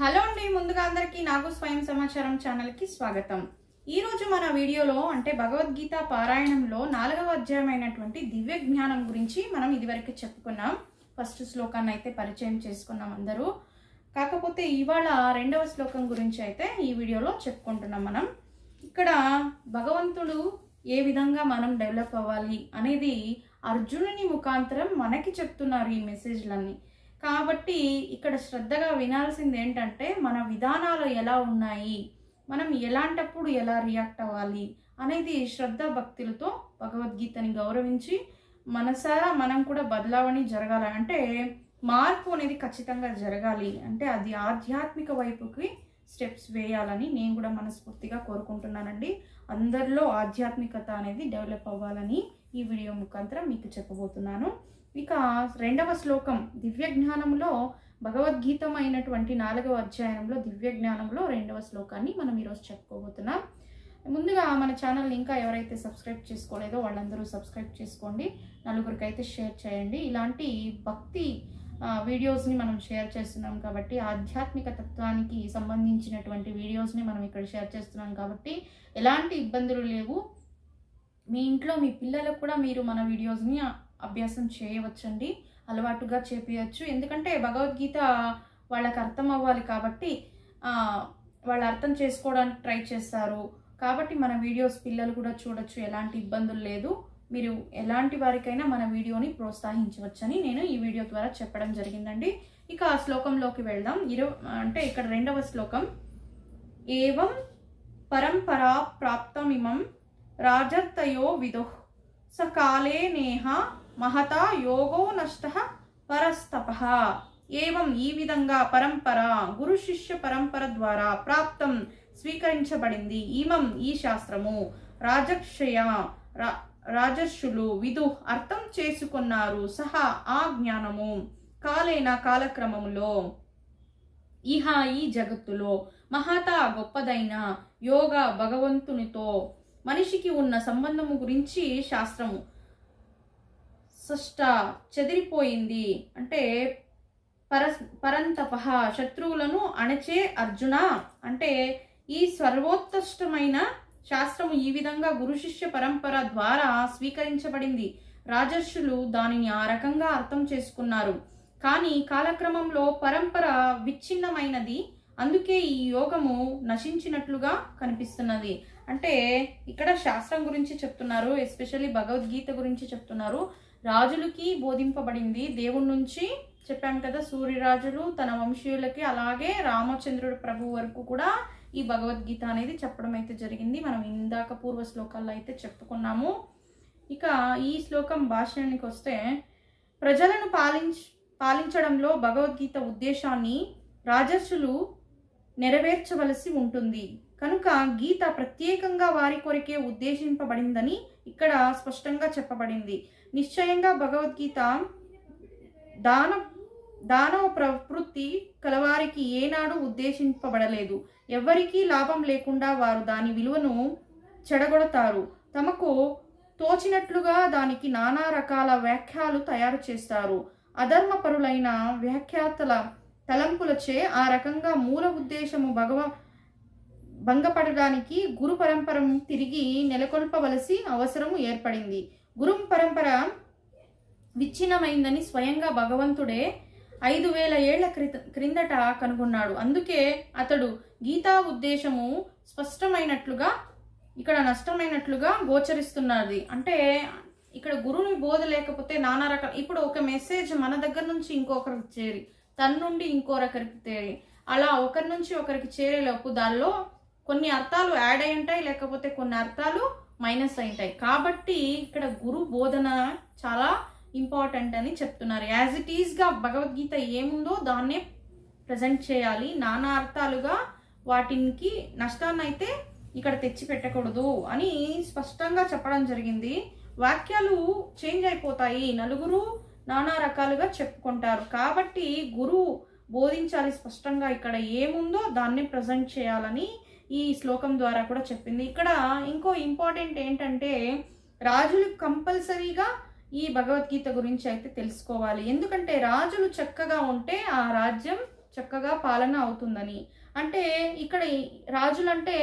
Hello అండి ముందుగా అందరికీ నాకు స్వయం సమాచారం ఛానల్కి స్వాగతం. ఈరోజు మన వీడియోలో అంటే భగవద్గీత పారాయణంలో నాలుగవ అధ్యాయమైనటువంటి దివ్య జ్ఞానం గురించి మనం ఇదివరకు చెప్పుకున్నాం. ఫస్ట్ శ్లోకాన్ని అయితే పరిచయం చేసుకున్నాం అందరూ. కాకపోతే ఇవాళ రెండవ శ్లోకం గురించి అయితే ఈ వీడియోలో చెప్పుకుంటున్నాం మనం. ఇక్కడ భగవంతుడు ఏ విధంగా మనం డెవలప్ అవ్వాలి అనేది అర్జునుని ముఖాంతరం మనకి చెప్తున్నారు ఈ మెసేజ్లన్నీ కాబట్టి ఇక్కడ శ్రద్ధగా వినాల్సింది ఏంటంటే మన విధానాలు ఎలా ఉన్నాయి? మనం ఎలాంటప్పుడు ఎలా రియాక్ట్ అవ్వాలి? అనేది శ్రద్ధ భక్తులతో భగవద్గీతని గౌరవించి మనసారా మనం కూడా బదలావణి జరగాలి అంటే మార్పు అనేది ఖచ్చితంగా జరగాలి. అంటే అది ఆధ్యాత్మిక వైపుకి స్టెప్స్ వేయాలని నేను కూడా మనస్ఫూర్తిగా కోరుకుంటున్నానండి. అందరిలో ఆధ్యాత్మికత అనేది డెవలప్ అవ్వాలని ఈ వీడియో ముఖాంతరం మీకు చెప్పబోతున్నాను. ఇక రెండవ శ్లోకం దివ్య జ్ఞానంలో భగవద్గీతమైనటువంటి నాలుగవ అధ్యాయంలో దివ్య జ్ఞానంలో రెండవ శ్లోకాన్ని మనం ఈరోజు చెప్పుకోబోతున్నాం. ముందుగా మన ఛానల్ని ఇంకా ఎవరైతే సబ్స్క్రైబ్ చేసుకోలేదో వాళ్ళందరూ సబ్స్క్రైబ్ చేసుకోండి. నలుగురికి అయితే షేర్ చేయండి. ఇలాంటి భక్తి వీడియోస్ని మనం షేర్ చేస్తున్నాం కాబట్టి ఆధ్యాత్మిక తత్వానికి సంబంధించినటువంటి వీడియోస్ని మనం ఇక్కడ షేర్ చేస్తున్నాం కాబట్టి ఎలాంటి ఇబ్బందులు లేవు. మీ ఇంట్లో మీ పిల్లలకు కూడా మీరు మన వీడియోస్ని అభ్యాసం చేయవచ్చండి. అలవాటుగా చేపించచ్చు ఎందుకంటే భగవద్గీత వాళ్ళకి అర్థం అవ్వాలి కాబట్టి వాళ్ళు అర్థం చేసుకోవడానికి ట్రై చేస్తారు. కాబట్టి మన వీడియోస్ పిల్లలు కూడా చూడొచ్చు. ఎలాంటి ఇబ్బందులు లేదు. మీరు ఎలాంటి వారికైనా మన వీడియోని ప్రోత్సహించవచ్చని నేను ఈ వీడియో ద్వారా చెప్పడం జరిగిందండి. ఇక ఆ శ్లోకంలోకి వెళ్దాం. ఇరు అంటే ఇక్కడ రెండవ శ్లోకం. ఏవం పరంపరా ప్రాప్తమిమం రాజత్తయో విదుః స కాలే నేహ మహతా యోగో నష్ట పరస్తప. ఏవం ఈ విధంగా పరంపర గురు శిష్య పరంపర ద్వారా ప్రాప్తం స్వీకరించబడింది. ఈమం ఈ శాస్త్రము. రాజక్షయ రా రాజర్షులు విదు అర్థం చేసుకున్నారు. సహా ఆ జ్ఞానము. కాలేన కాలక్రమములో. ఇహ ఈ జగత్తులో మహాత గొప్పదైన యోగ భగవంతునితో మనిషికి ఉన్న సంబంధము గురించి శాస్త్రము. సృష్ట చెదిరిపోయింది. అంటే పర పరంతప శత్రువులను అణచే అర్జున. అంటే ఈ సర్వోత్కృష్టమైన శాస్త్రము ఈ విధంగా గురు శిష్య పరంపర ద్వారా స్వీకరించబడింది. రాజర్షులు దానిని ఆ రకంగా అర్థం చేసుకున్నారు. కానీ కాలక్రమంలో పరంపర విచ్ఛిన్నమైనది. అందుకే ఈ యోగము నశించినట్లుగా కనిపిస్తున్నది. అంటే ఇక్కడ శాస్త్రం గురించి చెప్తున్నారు ఎస్పెషల్లీ భగవద్గీత గురించి చెప్తున్నారు. రాజులకి బోధింపబడింది. దేవుడి నుంచి చెప్పాం కదా సూర్యరాజులు తన వంశీయులకి అలాగే రామచంద్రుడు ప్రభు వరకు కూడా ఈ భగవద్గీత అనేది చెప్పడం అయితే జరిగింది. మనం ఇందాక పూర్వ శ్లోకాల్లో అయితే చెప్పుకున్నాము. ఇక ఈ శ్లోకం భాషణానికి వస్తే ప్రజలను పాలించ పాలించడంలో భగవద్గీత ఉద్దేశాన్ని రాజర్షులు నెరవేర్చవలసి ఉంటుంది. కనుక గీత ప్రత్యేకంగా వారి కొరికే ఉద్దేశింపబడిందని ఇక్కడ స్పష్టంగా చెప్పబడింది. నిశ్చయంగా భగవద్గీత దాన దానవ ప్రవృత్తి కలవారికి ఏనాడు ఉద్దేశింపబడలేదు. ఎవ్వరికీ లాభం లేకుండా వారు దాని విలువను చెడగొడతారు. తమకు తోచినట్లుగా దానికి నానా రకాల వ్యాఖ్యలు తయారు చేస్తారు. అధర్మపరులైన వ్యాఖ్యాతల తలంపులచే ఆ రకంగా మూల ఉద్దేశము భగవ భంగపడడానికి గురు పరంపరను తిరిగి నెలకొల్పవలసి అవసరం ఏర్పడింది. గురు పరంపర విచ్ఛిన్నమైందని స్వయంగా భగవంతుడే ఐదు వేల ఏళ్ళ క్రిత క్రిందట కనుగొన్నాడు. అందుకే అతడు గీతా ఉద్దేశము స్పష్టమైనట్లుగా ఇక్కడ నష్టమైనట్లుగా గోచరిస్తున్నది. అంటే ఇక్కడ గురువుని బోధ లేకపోతే నానా రకాల ఇప్పుడు ఒక మెసేజ్ మన దగ్గర నుంచి ఇంకొకరికి చేరి తన నుండి ఇంకొకరికి చేరి అలా ఒకరి నుంచి ఒకరికి చేరేలోపు దానిలో కొన్ని అర్థాలు యాడ్ అయి ఉంటాయి లేకపోతే కొన్ని అర్థాలు మైనస్ అయి ఉంటాయి. కాబట్టి ఇక్కడ గురు బోధన చాలా ఇంపార్టెంట్ అని చెప్తున్నారు. యాజ్ ఇట్ ఈస్గా భగవద్గీత ఏముందో దాన్నే ప్రజెంట్ చేయాలి. నానా అర్థాలుగా వాటికి నష్టాన్ని అయితే ఇక్కడ తెచ్చి పెట్టకూడదు అని స్పష్టంగా చెప్పడం జరిగింది. వాక్యాలు చేంజ్ అయిపోతాయి. నలుగురు నానా రకాలుగా చెప్పుకుంటారు. కాబట్టి గురువు బోధించాలి స్పష్టంగా ఇక్కడ ఏముందో దాన్ని ప్రజెంట్ చేయాలని ఈ శ్లోకం ద్వారా కూడా చెప్పింది. ఇక్కడ ఇంకో ఇంపార్టెంట్ ఏంటంటే రాజులు కంపల్సరీగా ఈ భగవద్గీత గురించి అయితే తెలుసుకోవాలి. ఎందుకంటే రాజులు చక్కగా ఉంటే ఆ రాజ్యం చక్కగా పాలన అవుతుందని. అంటే ఇక్కడ రాజులంటే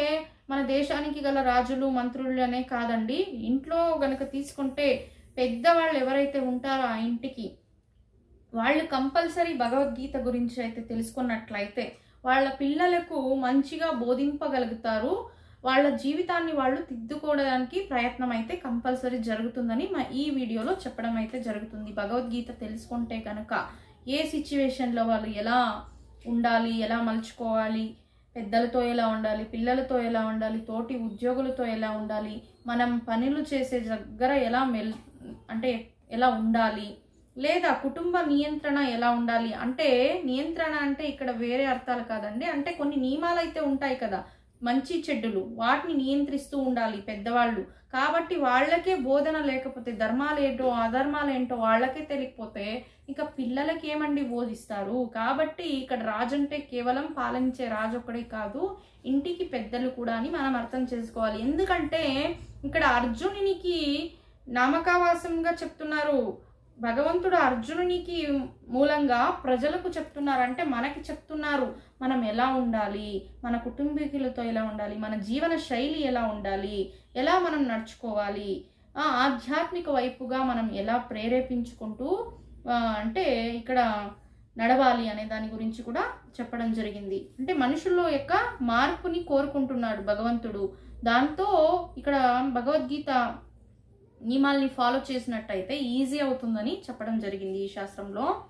మన దేశానికి గల రాజులు మంత్రులు అనే కాదండి. ఇంట్లో గనక తీసుకుంటే పెద్దవాళ్ళు ఎవరైతే ఉంటారో ఆ ఇంటికి వాళ్ళు కంపల్సరీ భగవద్గీత గురించి అయితే తెలుసుకున్నట్లయితే వాళ్ళ పిల్లలకు మంచిగా బోధింపగలుగుతారు. వాళ్ళ జీవితాన్ని వాళ్ళు తిద్దుకోవడానికి ప్రయత్నం అయితే కంపల్సరీ జరుగుతుందని మా ఈ వీడియోలో చెప్పడం అయితే జరుగుతుంది. భగవద్గీత తెలుసుకుంటే కనుక ఏ సిచ్యువేషన్లో వాళ్ళు ఎలా ఉండాలి ఎలా మలుచుకోవాలి పెద్దలతో ఎలా ఉండాలి పిల్లలతో ఎలా ఉండాలి తోటి ఉద్యోగులతో ఎలా ఉండాలి మనం పనులు చేసే దగ్గర ఎలా మెల్ అంటే ఎలా ఉండాలి లేదా కుటుంబ నియంత్రణ ఎలా ఉండాలి? అంటే నియంత్రణ అంటే ఇక్కడ వేరే అర్థాలు కాదండి. అంటే కొన్ని నియమాలు అయితే ఉంటాయి కదా. మంచి చెడ్డులు. వాటిని నియంత్రిస్తూ ఉండాలి పెద్దవాళ్ళు. కాబట్టి వాళ్ళకే బోధన లేకపోతే ధర్మాలు ఏంటో అధర్మాలు ఏంటో వాళ్ళకే తెలియకపోతే ఇక పిల్లలకి ఏమండి బోధిస్తారు? కాబట్టి ఇక్కడ రాజు అంటే కేవలం పాలించే రాజు ఒక్కడే కాదు ఇంటికి పెద్దలు కూడా అని మనం అర్థం చేసుకోవాలి. ఎందుకంటే ఇక్కడ అర్జునునికి నామకావాసంగా చెప్తున్నారు. భగవంతుడు అర్జునునికి మూలంగా ప్రజలకు చెప్తున్నారు అంటే మనకి చెప్తున్నారు. మనం ఎలా ఉండాలి? మన కుటుంబీకులతో ఎలా ఉండాలి? మన జీవన శైలి ఎలా ఉండాలి? ఎలా మనం నడుచుకోవాలి? ఆధ్యాత్మిక వైపుగా మనం ఎలా ప్రేరేపించుకుంటూ అంటే ఇక్కడ నడవాలి అనే దాని గురించి కూడా చెప్పడం జరిగింది. అంటే మనుషుల్లో యొక్క మార్పుని కోరుకుంటున్నాడు భగవంతుడు. దాంతో ఇక్కడ భగవద్గీత నియమాల్ని ఫాలో చేసినట్టయితే ఈజీ అవుతుందని చెప్పడం జరిగింది ఈ శాస్త్రంలో.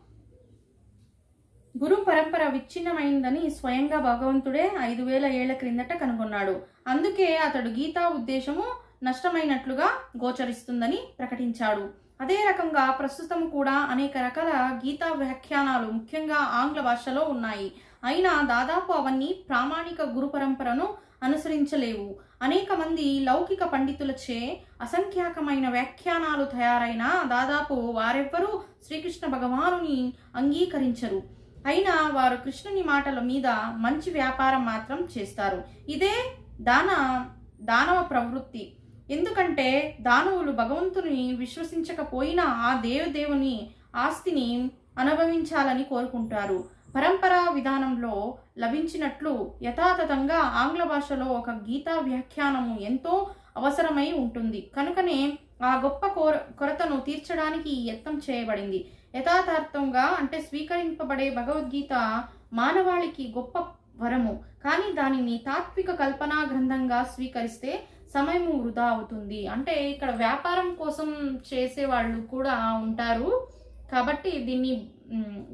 గురు పరంపర విచ్ఛిన్నమైందని స్వయంగా భగవంతుడే ఐదు వేల ఏళ్ళ క్రిందట కనుగొన్నాడు. అందుకే అతడు గీతా ఉద్దేశము నష్టమైనట్లుగా గోచరిస్తుందని ప్రకటించాడు. అదే రకంగా ప్రస్తుతం కూడా అనేక రకాల గీతా వ్యాఖ్యానాలు ముఖ్యంగా ఆంగ్ల భాషలో ఉన్నాయి. అయినా దాదాపు అవన్నీ ప్రామాణిక గురు పరంపరను అనుసరించలేవు. అనేక మంది లౌకిక పండితులచే అసంఖ్యాకమైన వ్యాఖ్యానాలు తయారైన దాదాపు వారెవ్వరూ శ్రీకృష్ణ భగవానుని అంగీకరించరు. అయినా వారు కృష్ణుని మాటల మీద మంచి వ్యాపారం మాత్రం చేస్తారు. ఇదే దాన దానవ ప్రవృత్తి. ఎందుకంటే దానవులు భగవంతుని విశ్వసించకపోయినా ఆ దేవదేవుని ఆస్తిని అనుభవించాలని కోరుకుంటారు. పరంపరా విధానంలో లభించినట్లు యథాతథంగా ఆంగ్ల భాషలో ఒక గీతా వ్యాఖ్యానము ఎంతో అవసరమై ఉంటుంది. కనుకనే ఆ గొప్ప కోర కొరతను తీర్చడానికి ఈ యత్నం చేయబడింది. యథార్థంగా అంటే స్వీకరింపబడే భగవద్గీత మానవాళికి గొప్ప వరము. కానీ దానిని తాత్విక కల్పనా గ్రంథంగా స్వీకరిస్తే సమయము వృధా అవుతుంది. అంటే ఇక్కడ వ్యాపారం కోసం చేసే వాళ్ళు కూడా ఉంటారు. కాబట్టి దీన్ని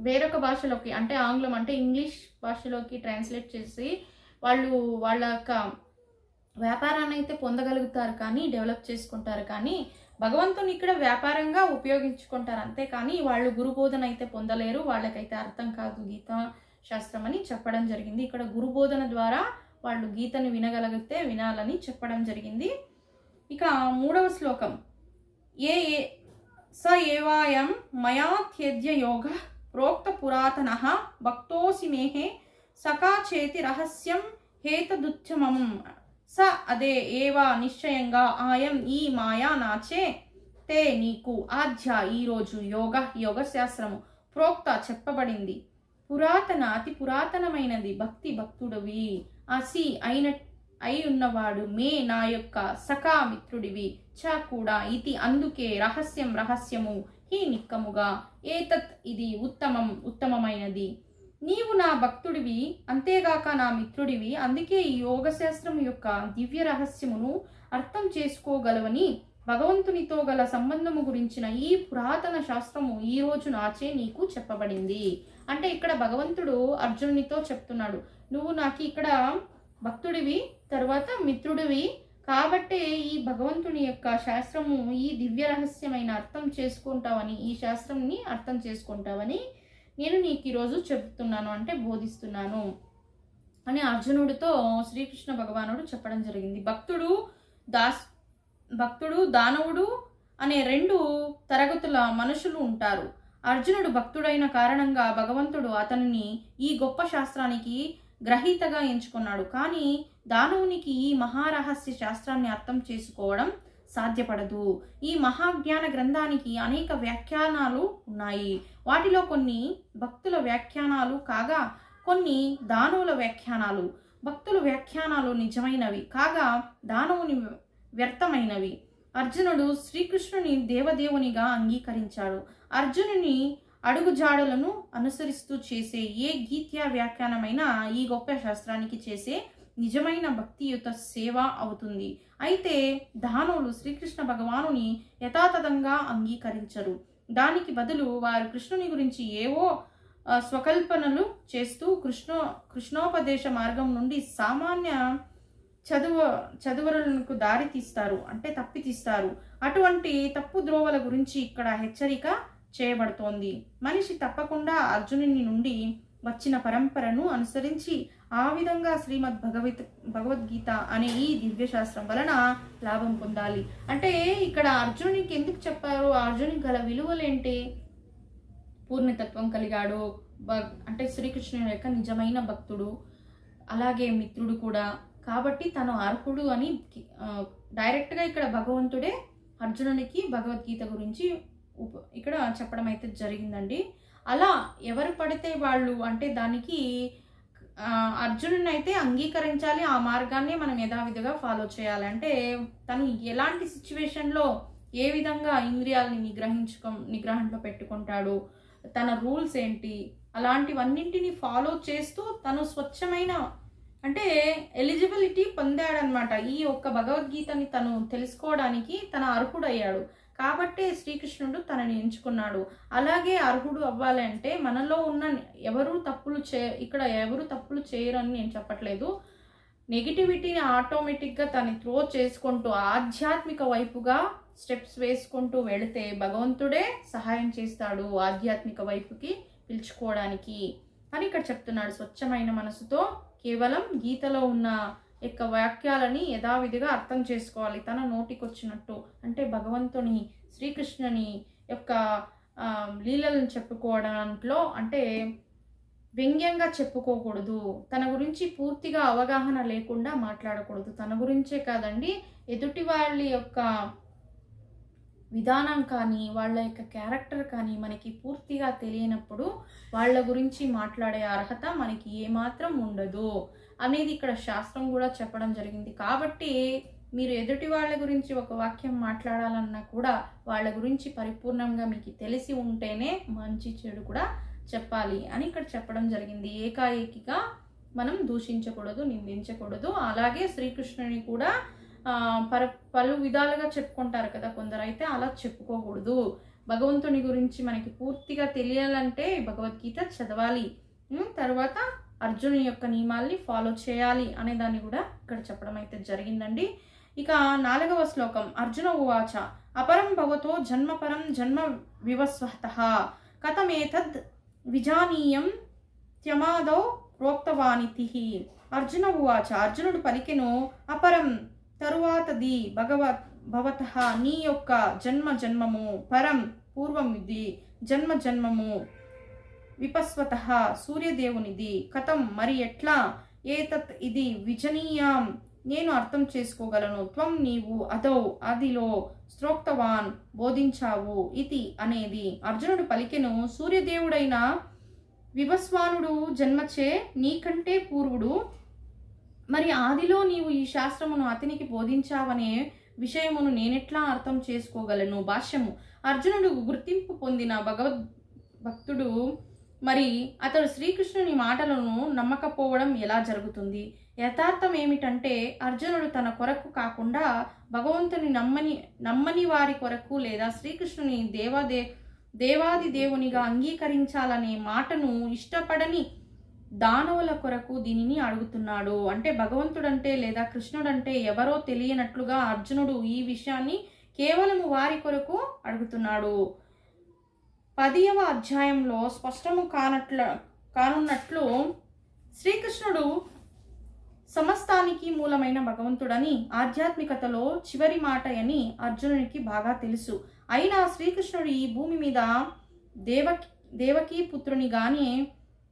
వేరొక భాషలోకి అంటే ఆంగ్లం అంటే ఇంగ్లీష్ భాషలోకి ట్రాన్స్లేట్ చేసి వాళ్ళు వాళ్ళ యొక్క వ్యాపారాన్ని అయితే పొందగలుగుతారు కానీ డెవలప్ చేసుకుంటారు కానీ భగవంతుని ఇక్కడ వ్యాపారంగా ఉపయోగించుకుంటారు అంతే కానీ వాళ్ళు గురుబోధన అయితే పొందలేరు. వాళ్ళకైతే అర్థం కాదు గీతా శాస్త్రం అని చెప్పడం జరిగింది. ఇక్కడ గురుబోధన ద్వారా వాళ్ళు గీతను వినగలిగితే వినాలని చెప్పడం జరిగింది. ఇక మూడవ శ్లోకం. ఏ ఏ స ఏవాయం మయా త్యజ్య యోగ ప్రోక్త పురాతన భక్తోసి మేహే సకా చేతి రహస్యం హేతదుచ్చమం స అదే ఏవా నిశ్చయంగా ఆయం ఈ మాయా నాచే తే నీకు ఆధ్య ఈరోజు యోగ యోగశాస్త్రము ప్రోక్త చెప్పబడింది। పురాతన అతి పురాతనమైనది భక్తి భక్తుడవి। అసి అయిన అయి ఉన్నవాడు మే నా యొక్క సఖా మిత్రుడివి చ కూడా ఇది అందుకే రహస్యం రహస్యము హీ నిక్కముగా. ఏతత్ ఇది ఉత్తమం ఉత్తమమైనది. నీవు నా భక్తుడివి అంతేగాక నా మిత్రుడివి. అందుకే ఈ యోగశాస్త్రం యొక్క దివ్య రహస్యమును అర్థం చేసుకోగలవని భగవంతునితో గల సంబంధము గురించిన ఈ పురాతన శాస్త్రము ఈ రోజు నాచే నీకు చెప్పబడింది. అంటే ఇక్కడ భగవంతుడు అర్జునునితో చెప్తున్నాడు. నువ్వు నాకు ఇక్కడ భక్తుడివి తర్వాత మిత్రుడివి. కాబట్టే ఈ భగవంతుని యొక్క శాస్త్రము ఈ దివ్య రహస్యమైన అర్థం చేసుకుంటావని ఈ శాస్త్రంని అర్థం చేసుకుంటావని నేను నీకు ఈరోజు చెప్తున్నాను అంటే బోధిస్తున్నాను అని అర్జునుడితో శ్రీకృష్ణ భగవానుడు చెప్పడం జరిగింది. భక్తుడు దాస్ భక్తుడు దానవుడు అనే రెండు తరగతుల మనుషులు ఉంటారు. అర్జునుడు భక్తుడైన కారణంగా భగవంతుడు అతనిని ఈ గొప్ప శాస్త్రానికి గ్రహీతగా ఎంచుకున్నాడు. కానీ దానవునికి ఈ మహారహస్య శాస్త్రాన్ని అర్థం చేసుకోవడం సాధ్యపడదు. ఈ మహాజ్ఞాన గ్రంథానికి అనేక వ్యాఖ్యానాలు ఉన్నాయి. వాటిలో కొన్ని భక్తుల వ్యాఖ్యానాలు కాగా కొన్ని దానవుల వ్యాఖ్యానాలు. భక్తుల వ్యాఖ్యానాలు నిజమైనవి కాగా దానవుని వ్యర్థమైనవి. అర్జునుడు శ్రీకృష్ణుని దేవదేవునిగా అంగీకరించాడు. అర్జునుని అడుగుజాడలను అనుసరిస్తూ చేసే ఏ గీత్యా వ్యాఖ్యానమైనా ఈ గొప్ప శాస్త్రానికి చేసే నిజమైన భక్తియుత సేవ అవుతుంది. అయితే దానవులు శ్రీకృష్ణ భగవానుని యథాతథంగా అంగీకరించరు. దానికి బదులు వారు కృష్ణుని గురించి ఏవో స్వకల్పనలు చేస్తూ కృష్ణ కృష్ణోపదేశ మార్గం నుండి సామాన్య చదువ చదువులకు దారి తీస్తారు అంటే తప్పి తీస్తారు అటువంటి తప్పు ద్రోవల గురించి ఇక్కడ హెచ్చరిక చేయబడుతోంది. మనిషి తప్పకుండా అర్జునుని నుండి వచ్చిన పరంపరను అనుసరించి ఆ విధంగా శ్రీమద్ భగవత్ భగవద్గీత అనే ఈ దివ్యశాస్త్రం వలన లాభం పొందాలి. అంటే ఇక్కడ అర్జునునికి ఎందుకు చెప్పారు? అర్జునికి గల విలువలేంటి? పూర్ణతత్వం కలిగాడు. భ- అంటే శ్రీకృష్ణుని యొక్క నిజమైన భక్తుడు. అలాగే మిత్రుడు కూడా. కాబట్టి తను అర్హుడు అని డైరెక్ట్గా ఇక్కడ భగవంతుడే అర్జునునికి భగవద్గీత గురించి ఉప- ఇక్కడ చెప్పడం అయితే జరిగిందండి. అలా ఎవరు పడితే వాళ్ళు అంటే దానికి అర్జునుని అయితే అంగీకరించాలి ఆ మార్గాన్ని మనం యథావిధిగా ఫాలో చేయాలి. అంటే తను ఎలాంటి సిచ్యువేషన్లో ఏ విధంగా ఇంద్రియాలని నిగ్రహించుకో నిగ్రహంలో పెట్టుకుంటాడు తన రూల్స్ ఏంటి అలాంటివన్నింటిని ఫాలో చేస్తూ తను స్వచ్ఛమైన అంటే ఎలిజిబిలిటీ పొందాడనమాట. ఈ ఒక్క భగవద్గీతని తను తెలుసుకోవడానికి తన అర్హుడయ్యాడు. కాబట్టే శ్రీకృష్ణుడు తనని ఎంచుకున్నాడు. అలాగే అర్హుడు అవ్వాలంటే మనలో ఉన్న ఎవరు తప్పులు చే ఇక్కడ ఎవరు తప్పులు చేయరని నేను చెప్పట్లేదు. నెగిటివిటీని ఆటోమేటిక్గా తను త్రో చేసుకుంటూ ఆధ్యాత్మిక వైపుగా స్టెప్స్ వేసుకుంటూ వెళితే భగవంతుడే సహాయం చేస్తాడు ఆధ్యాత్మిక వైపుకి పిలుచుకోవడానికి. అని ఇక్కడ చెప్తున్నాడు స్వచ్ఛమైన మనసుతో. కేవలం గీతలో ఉన్న యొక్క వాక్యాలని యథావిధిగా అర్థం చేసుకోవాలి. తన నోటికొచ్చినట్టు. అంటే భగవంతుని శ్రీకృష్ణుని యొక్క లీలలను చెప్పుకోవడంలో అంటే వ్యంగ్యంగా చెప్పుకోకూడదు. తన గురించి పూర్తిగా అవగాహన లేకుండా మాట్లాడకూడదు. తన గురించే కాదండి ఎదుటి వాళ్ళ యొక్క విధానం కానీ వాళ్ళ యొక్క క్యారెక్టర్ కానీ మనకి పూర్తిగా తెలియనప్పుడు వాళ్ళ గురించి మాట్లాడే అర్హత మనకి ఏమాత్రం ఉండదు. అనేది ఇక్కడ శాస్త్రం కూడా చెప్పడం జరిగింది. కాబట్టి మీరు ఎదుటి వాళ్ళ గురించి ఒక వాక్యం మాట్లాడాలన్నా కూడా వాళ్ళ గురించి పరిపూర్ణంగా మీకు తెలిసి ఉంటేనే మంచి చెడు కూడా చెప్పాలి అని ఇక్కడ చెప్పడం జరిగింది. ఏకాఏకిగా మనం దూషించకూడదు నిందించకూడదు. అలాగే శ్రీకృష్ణుని కూడా పర పలు విధాలుగా చెప్పుకుంటారు కదా కొందరు అయితే అలా చెప్పుకోకూడదు. భగవంతుని గురించి మనకి పూర్తిగా తెలియాలంటే భగవద్గీత చదవాలి. తర్వాత అర్జును యొక్క నియమాల్ని ఫాలో చేయాలి అనే దాన్ని కూడా ఇక్కడ చెప్పడం అయితే జరిగిందండి. ఇక నాలుగవ శ్లోకం అర్జున ఉవాచ అపరం భవతో జన్మపరం జన్మ వివస్వత కథమేతద్ విజానీయం త్యమాదౌ ప్రోక్తవానితి. అర్జున ఉవాచ అర్జునుడు పలికెను అపరం తరువాతది భగవత్ భవత నీ యొక్క జన్మ జన్మము పరం పూర్వం ఇది జన్మ జన్మము. విపస్వత సూర్యదేవునిది. కథం మరి ఎట్లా? ఏతత్ ఇది విజనీయం. నేను అర్థం చేసుకోగలను. త్వం నీవు అదౌ అదిలో స్తోక్తవాన్ బోధించావు ఇది అనేది. అర్జునుడు పలికెను సూర్యదేవుడైన వివస్వానుడు జన్మచే నీకంటే పూర్వుడు. మరి ఆదిలో నీవు ఈ శాస్త్రమును అతనికి బోధించావనే విషయమును నేనెట్లా అర్థం చేసుకోగలను? భాష్యము. అర్జునుడు గుర్తింపు పొందిన భగవద్ భక్తుడు మరి అతడు శ్రీకృష్ణుని మాటలను నమ్మకపోవడం ఎలా జరుగుతుంది? యథార్థం ఏమిటంటే అర్జునుడు తన కొరకు కాకుండా భగవంతుని నమ్మని నమ్మని వారి కొరకు లేదా శ్రీకృష్ణుని దేవాదే దేవాది దేవునిగా అంగీకరించాలనే మాటను ఇష్టపడని దానవుల కొరకు దీనిని అడుగుతున్నాడు. అంటే భగవంతుడంటే లేదా కృష్ణుడంటే ఎవరో తెలియనట్లుగా అర్జునుడు ఈ విషయాన్ని కేవలము వారి కొరకు అడుగుతున్నాడు. పదియవ అధ్యాయంలో స్పష్టము కానట్ల కానున్నట్లు శ్రీకృష్ణుడు సమస్తానికి మూలమైన భగవంతుడని ఆధ్యాత్మికతలో చివరి మాట అని అర్జునునికి బాగా తెలుసు. అయినా శ్రీకృష్ణుడు ఈ భూమి మీద దేవకి దేవకీ పుత్రునిగానే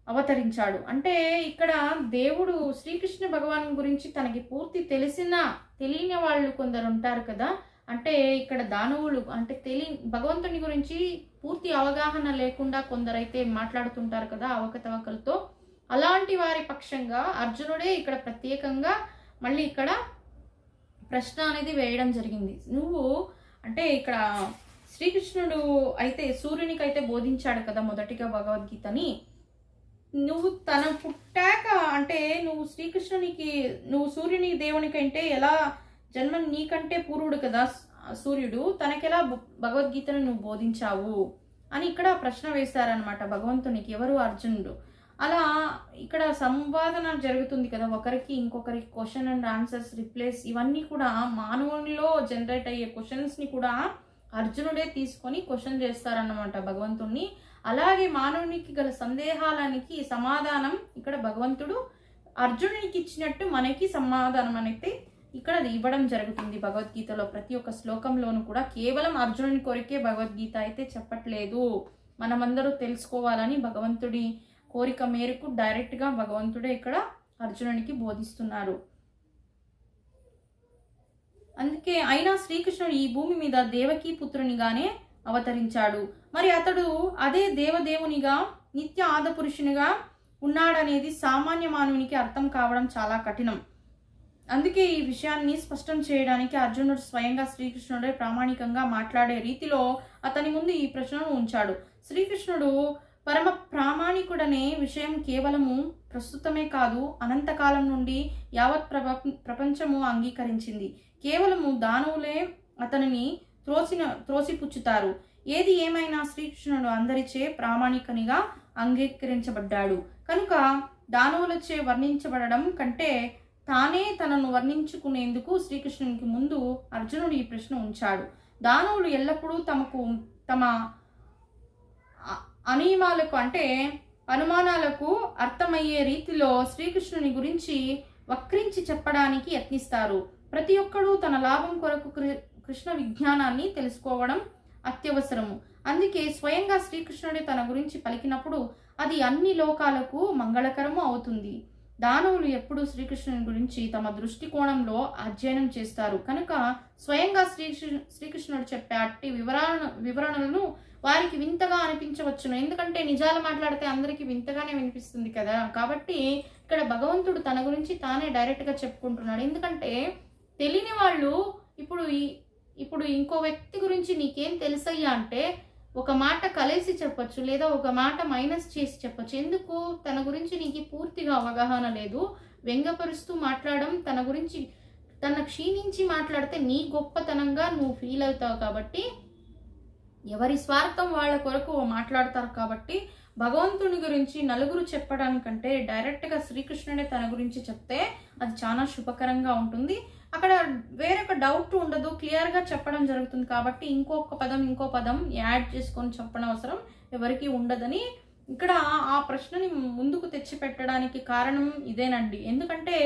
అవతరించాడు. అంటే ఇక్కడ దేవుడు శ్రీకృష్ణ భగవాన్ గురించి తనకి పూర్తి తెలిసిన తెలియని వాళ్ళు కొందరు ఉంటారు కదా. అంటే ఇక్కడ దానవులు అంటే తెలి భగవంతుని గురించి పూర్తి అవగాహన లేకుండా కొందరైతే మాట్లాడుతుంటారు కదా అవకతవకలతో. అలాంటి వారి పక్షంగా అర్జునుడే ఇక్కడ ప్రత్యేకంగా మళ్ళీ ఇక్కడ ప్రశ్న అనేది వేయడం జరిగింది. నువ్వు అంటే ఇక్కడ శ్రీకృష్ణుడు అయితే సూర్యునికి అయితే బోధించాడు కదా మొదటిగా భగవద్గీతని. నువ్వు తన పుట్టాక అంటే నువ్వు శ్రీకృష్ణునికి నువ్వు సూర్యుని దేవునికంటే ఎలా జన్మ నీకంటే పూర్వుడు కదా సూర్యుడు. తనకెలా భగవద్గీతను నువ్వు బోధించావు? అని ఇక్కడ ప్రశ్న వేశారనమాట భగవంతునికి ఎవరు అర్జునుడు? అలా ఇక్కడ సంవాదన జరుగుతుంది కదా ఒకరికి ఇంకొకరికి క్వశ్చన్ అండ్ ఆన్సర్స్ రిప్లేస్ ఇవన్నీ కూడా మానవునిలో జనరేట్ అయ్యే క్వశ్చన్స్ని కూడా అర్జునుడే తీసుకొని క్వశ్చన్ చేస్తారన్నమాట భగవంతుణ్ణి. అలాగే మానవునికి గల సందేహాలనికి సమాధానం ఇక్కడ భగవంతుడు అర్జునునికి ఇచ్చినట్టు మనకి సమాధానం అనేది ఇక్కడ అది ఇవ్వడం జరుగుతుంది భగవద్గీతలో. ప్రతి ఒక్క శ్లోకంలోనూ కూడా కేవలం అర్జునుని కోరికే భగవద్గీత అయితే చెప్పట్లేదు. మనమందరూ తెలుసుకోవాలని భగవంతుడి కోరిక మేరకు డైరెక్ట్గా భగవంతుడే ఇక్కడ అర్జునునికి బోధిస్తున్నారు. అందుకే అయినా శ్రీకృష్ణుడు ఈ భూమి మీద దేవకీ పుత్రునిగానే అవతరించాడు. మరి అతడు అదే దేవదేవునిగా నిత్య ఆదపురుషునిగా ఉన్నాడనేది సామాన్య మానవునికి అర్థం కావడం చాలా కఠినం. అందుకే ఈ విషయాన్ని స్పష్టం చేయడానికి అర్జునుడు స్వయంగా శ్రీకృష్ణుడే ప్రామాణికంగా మాట్లాడే రీతిలో అతని ముందు ఈ ప్రశ్నను ఉంచాడు. శ్రీకృష్ణుడు పరమ ప్రామాణికుడనే విషయం కేవలము ప్రస్తుతమే కాదు అనంతకాలం నుండి యావత్ ప్రప ప్రపంచము అంగీకరించింది. కేవలము దానవులే అతనిని త్రోసిన త్రోసిపుచ్చుతారు. ఏది ఏమైనా శ్రీకృష్ణుడు అందరిచే ప్రామాణికనిగా అంగీకరించబడ్డాడు. కనుక దానవులచే వర్ణించబడడం కంటే తానే తనను వర్ణించుకునేందుకు శ్రీకృష్ణునికి ముందు అర్జునుడు ఈ ప్రశ్న ఉంచాడు. దానవులు ఎల్లప్పుడూ తమకు తమ అనియమాలకు అంటే అనుమానాలకు అర్థమయ్యే రీతిలో శ్రీకృష్ణుని గురించి వక్రించి చెప్పడానికి యత్నిస్తారు. ప్రతి ఒక్కడూ తన లాభం కొరకు కృ- కృష్ణ విజ్ఞానాన్ని తెలుసుకోవడం అత్యవసరము. అందుకే స్వయంగా శ్రీకృష్ణుడే తన గురించి పలికినప్పుడు అది అన్ని లోకాలకు మంగళకరము అవుతుంది. దానవులు ఎప్పుడూ శ్రీకృష్ణుని గురించి తమ దృష్టికోణంలో అధ్యయనం చేస్తారు. కనుక స్వయంగా శ్రీకృష్ణ శ్రీకృష్ణుడు చెప్పే అట్టి వివరణ వివరణలను వారికి వింతగా అనిపించవచ్చును. ఎందుకంటే నిజాలు మాట్లాడితే అందరికీ వింతగానే వినిపిస్తుంది కదా. కాబట్టి ఇక్కడ భగవంతుడు తన గురించి తానే డైరెక్ట్గా చెప్పుకుంటున్నాడు. ఎందుకంటే తెలియని వాళ్ళు ఇప్పుడు ఈ ఇప్పుడు ఇంకో వ్యక్తి గురించి నీకేం తెలుసయ్యా అంటే ఒక మాట కలిసి చెప్పొచ్చు లేదా ఒక మాట మైనస్ చేసి చెప్పొచ్చు. ఎందుకు? తన గురించి నీకు పూర్తిగా అవగాహన లేదు. వ్యంగపరుస్తూ మాట్లాడడం తన గురించి తన క్షీణించి మాట్లాడితే నీ గొప్పతనంగా నువ్వు ఫీల్ అవుతావు కాబట్టి ఎవరి స్వార్థం వాళ్ళ కొరకు మాట్లాడతారు కాబట్టి భగవంతుని గురించి నలుగురు చెప్పడానికంటే డైరెక్ట్గా శ్రీకృష్ణుడే తన గురించి చెప్తే అది చాలా శుభకరంగా ఉంటుంది. అక్కడ వేరొక డౌట్ ఉండదు క్లియర్గా చెప్పడం జరుగుతుంది కాబట్టి ఇంకొక పదం ఇంకో పదం యాడ్ చేసుకొని చెప్పడం అవసరం ఎవరికి ఉండదని ఇక్కడ ఆ ప్రశ్నని ముందుకు తెచ్చి పెట్టడానికి కారణం ఇదేనండి. ఎందుకంటే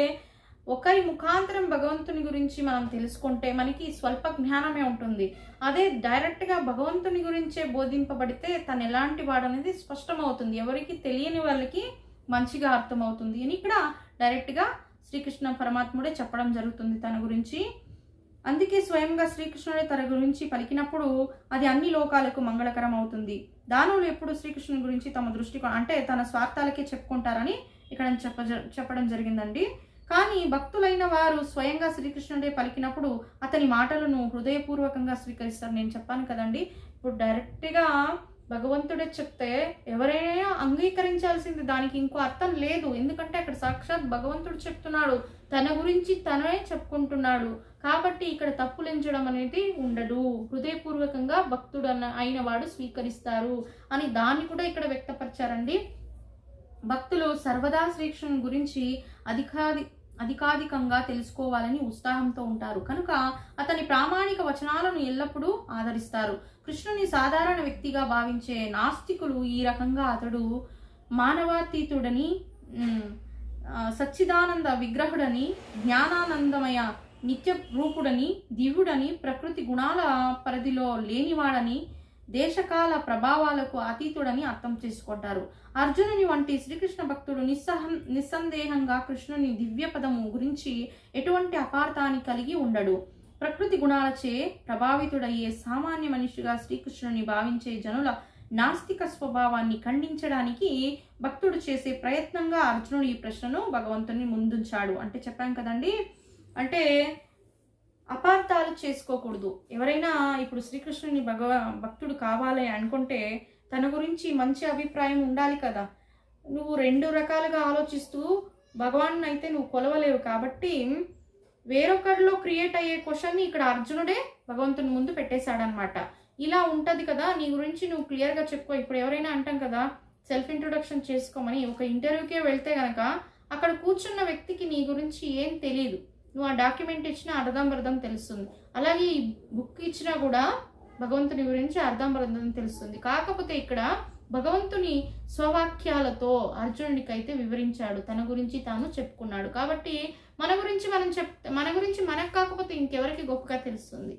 ఒకరి ముఖాంతరం భగవంతుని గురించి మనం తెలుసుకుంటే మనకి స్వల్ప జ్ఞానమే ఉంటుంది. అదే డైరెక్ట్గా భగవంతుని గురించే బోధింపబడితే తను ఎలాంటి వాడు అనేది స్పష్టమవుతుంది. ఎవరికి తెలియని వాళ్ళకి మంచిగా అర్థమవుతుంది. అని ఇక్కడ డైరెక్ట్గా శ్రీకృష్ణ పరమాత్ముడే చెప్పడం జరుగుతుంది తన గురించి. అందుకే స్వయంగా శ్రీకృష్ణుడే తన గురించి పలికినప్పుడు అది అన్ని లోకాలకు మంగళకరం అవుతుంది. దానవులు ఎప్పుడు శ్రీకృష్ణుని గురించి తమ దృష్టికోణం అంటే తన స్వార్థాలకే చెప్పుకుంటారని ఇక్కడ చెప్ప చెప్పడం జరిగిందండి. కానీ భక్తులైన వారు స్వయంగా శ్రీకృష్ణుడే పలికినప్పుడు అతని మాటలను హృదయపూర్వకంగా స్వీకరిస్తారు నేను చెప్పాను కదండి. ఇప్పుడు డైరెక్ట్గా భగవంతుడే చెప్తే ఎవరైనా అంగీకరించాల్సింది దానికి ఇంకో అర్థం లేదు. ఎందుకంటే అక్కడ సాక్షాత్ భగవంతుడు చెప్తున్నాడు. తన గురించి తనే చెప్పుకుంటున్నాడు. కాబట్టి ఇక్కడ తప్పులించడం అనేది ఉండదు. హృదయపూర్వకంగా భక్తుడు అన్న అయిన వాడు స్వీకరిస్తారు అని దాన్ని కూడా ఇక్కడ వ్యక్తపరిచారండి. భక్తులు సర్వదా శ్రీకృష్ణుని గురించి అధికాది అధికాధికంగా తెలుసుకోవాలని ఉత్సాహంతో ఉంటారు. కనుక అతని ప్రామాణిక వచనాలను ఎల్లప్పుడూ ఆదరిస్తారు. కృష్ణుని సాధారణ వ్యక్తిగా భావించే నాస్తికులు ఈ రకంగా అతడు మానవాతీతుడని సచ్చిదానంద విగ్రహుడని జ్ఞానానందమయ నిత్య రూపుడని దివ్యుడని ప్రకృతి గుణాల పరిధిలో లేనివాడని దేశకాల ప్రభావాలకు అతీతుడని అర్థం చేసుకుంటారు. అర్జునుని వంటి శ్రీకృష్ణ భక్తుడు నిస్సహం నిస్సందేహంగా కృష్ణుని దివ్య పదము గురించి ఎటువంటి అపార్థాన్ని కలిగి ఉండడు. ప్రకృతి గుణాలచే ప్రభావితుడయ్యే సామాన్య మనిషిగా శ్రీకృష్ణుని భావించే జనుల నాస్తిక స్వభావాన్ని ఖండించడానికి భక్తుడు చేసే ప్రయత్నంగా అర్జునుడు ఈ ప్రశ్నను భగవంతుని ముందుంచాడు. అంటే చెప్పాం కదండి? అంటే అపార్థాలు చేసుకోకూడదు. ఎవరైనా ఇప్పుడు శ్రీకృష్ణుని భగవ భక్తుడు కావాలి అనుకుంటే తన గురించి మంచి అభిప్రాయం ఉండాలి కదా. నువ్వు రెండు రకాలుగా ఆలోచిస్తూ భగవాన్ అయితే నువ్వు కొలవలేవు కాబట్టి వేరొకరిలో క్రియేట్ అయ్యే క్వశ్చన్ని ఇక్కడ అర్జునుడే భగవంతుని ముందు పెట్టేశాడనమాట ఇలా ఉంటుంది కదా నీ గురించి నువ్వు క్లియర్గా చెప్పుకో ఇప్పుడు ఎవరైనా అంటాం కదా సెల్ఫ్ ఇంట్రొడక్షన్ చేసుకోమని ఒక ఇంటర్వ్యూకే వెళ్తే కనుక అక్కడ కూర్చున్న వ్యక్తికి నీ గురించి ఏం తెలియదు నువ్వు ఆ డాక్యుమెంట్ ఇచ్చినా అర్థం అర్థం తెలుస్తుంది. అలాగే ఈ బుక్ ఇచ్చినా కూడా భగవంతుని గురించి అర్థం అర్థం తెలుస్తుంది. కాకపోతే ఇక్కడ భగవంతుని స్వవాక్యాలతో అర్జునుడికి అయితే వివరించాడు. తన గురించి తాను చెప్పుకున్నాడు. కాబట్టి మన గురించి మనం చెప్ మన గురించి మనకు కాకపోతే ఇంకెవరికి గొప్పగా తెలుస్తుంది?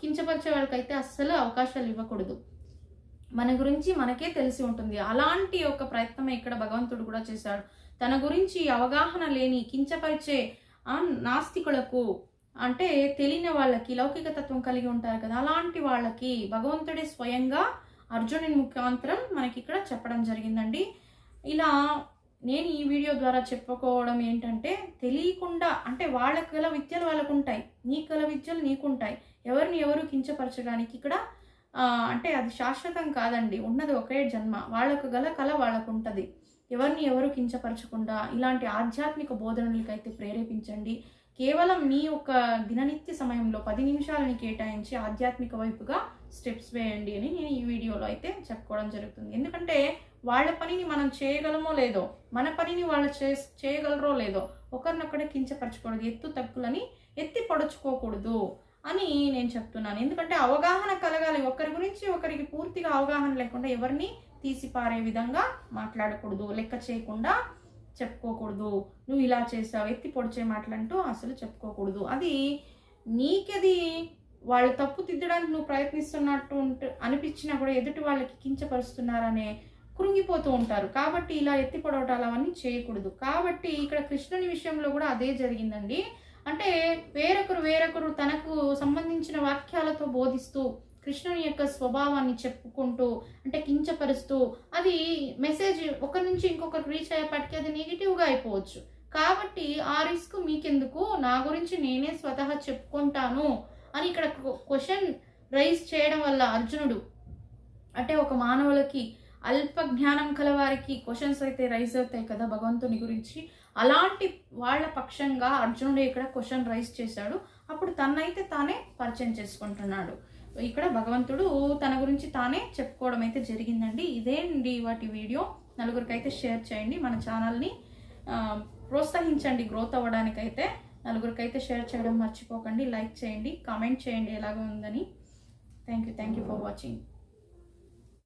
కించపరిచే వాళ్ళకైతే అస్సలు అవకాశాలు ఇవ్వకూడదు. మన గురించి మనకే తెలిసి ఉంటుంది. అలాంటి ఒక ప్రయత్నమే ఇక్కడ భగవంతుడు కూడా చేశాడు. తన గురించి అవగాహన లేని కించపరిచే ఆ నాస్తికులకు అంటే తెలియని వాళ్ళకి లౌకిక తత్వం కలిగి ఉంటారు కదా అలాంటి వాళ్ళకి భగవంతుడే స్వయంగా అర్జునుని ముఖాంతరం మనకి ఇక్కడ చెప్పడం జరిగిందండి. ఇలా నేను ఈ వీడియో ద్వారా చెప్పుకోవడం ఏంటంటే తెలియకుండా అంటే వాళ్ళకి గల విద్యలు వాళ్ళకు ఉంటాయి నీ కల విద్యలు నీకుంటాయి. ఎవరిని ఎవరు కించపరచడానికి ఇక్కడ అంటే అది శాశ్వతం కాదండి. ఉన్నది ఒకే జన్మ. వాళ్ళకు గల కళ వాళ్ళకు ఉంటుంది ఎవరిని ఎవరు కించపరచకుండా ఇలాంటి ఆధ్యాత్మిక బోధనలకైతే ప్రేరేపించండి. కేవలం మీ యొక్క దిననిత్య సమయంలో పది నిమిషాలని కేటాయించి ఆధ్యాత్మిక వైపుగా స్టెప్స్ వేయండి అని నేను ఈ వీడియోలో అయితే చెప్పుకోవడం జరుగుతుంది. ఎందుకంటే వాళ్ళ పనిని మనం చేయగలమో లేదో మన పనిని వాళ్ళు చే చేయగలరో లేదో ఒకరినొక్కడే కించపరచకూడదు ఎత్తు తక్కులని ఎత్తి పొడుచుకోకూడదు అని నేను చెప్తున్నాను. ఎందుకంటే అవగాహన కలగాలి. ఒకరి గురించి ఒకరికి పూర్తిగా అవగాహన లేకుండా ఎవరిని తీసిపారే విధంగా మాట్లాడకూడదు లెక్క చేయకుండా చెప్పుకోకూడదు. నువ్వు ఇలా చేసావు ఎత్తి పొడిచే మాటలంటూ అసలు చెప్పుకోకూడదు. అది నీకది వాళ్ళు తప్పు దిద్దడానికి నువ్వు ప్రయత్నిస్తున్నట్టు ఉంట అనిపించినా కూడా ఎదుటి వాళ్ళకి కించపరుస్తున్నారనే కృంగిపోతూ ఉంటారు. కాబట్టి ఇలా ఎత్తి పొడవటాలు అవన్నీ చేయకూడదు. కాబట్టి ఇక్కడ కృష్ణుని విషయంలో కూడా అదే జరిగిందండి. అంటే వేరొకరు వేరొకరు తనకు సంబంధించిన వాక్యాలతో బోధిస్తూ కృష్ణుని యొక్క స్వభావాన్ని చెప్పుకుంటూ అంటే కించపరుస్తూ అది మెసేజ్ ఒకరి నుంచి ఇంకొకరికి రీచ్ అయ్యేపటికి అది నెగిటివ్గా అయిపోవచ్చు. కాబట్టి ఆ రిస్క్ మీకెందుకు? నా గురించి నేనే స్వతహా చెప్పుకుంటాను. అని ఇక్కడ క్వశ్చన్ రైజ్ చేయడం వల్ల అర్జునుడు అంటే ఒక మానవులకి అల్ప జ్ఞానం కలవారికి క్వశ్చన్స్ అయితే రైజ్ అవుతాయి కదా భగవంతుని గురించి. అలాంటి వాళ్ళ పక్షంగా అర్జునుడు ఇక్కడ క్వశ్చన్ రైజ్ చేశాడు. అప్పుడు తన్నైతే తానే పరిచయం చేసుకుంటున్నాడు. ఇక్కడ భగవంతుడు తన గురించి తానే చెప్పుకోవడం అయితే జరిగిందండి. ఇదేండి వాటి వీడియో. నలుగురికి అయితే షేర్ చేయండి. మన ఛానల్ని ప్రోత్సహించండి. గ్రోత్ అవ్వడానికైతే. నలుగురికైతే షేర్ చేయడం మర్చిపోకండి లైక్ చేయండి కామెంట్ చేయండి ఎలాగో ఉందని. Thank you thank you for watching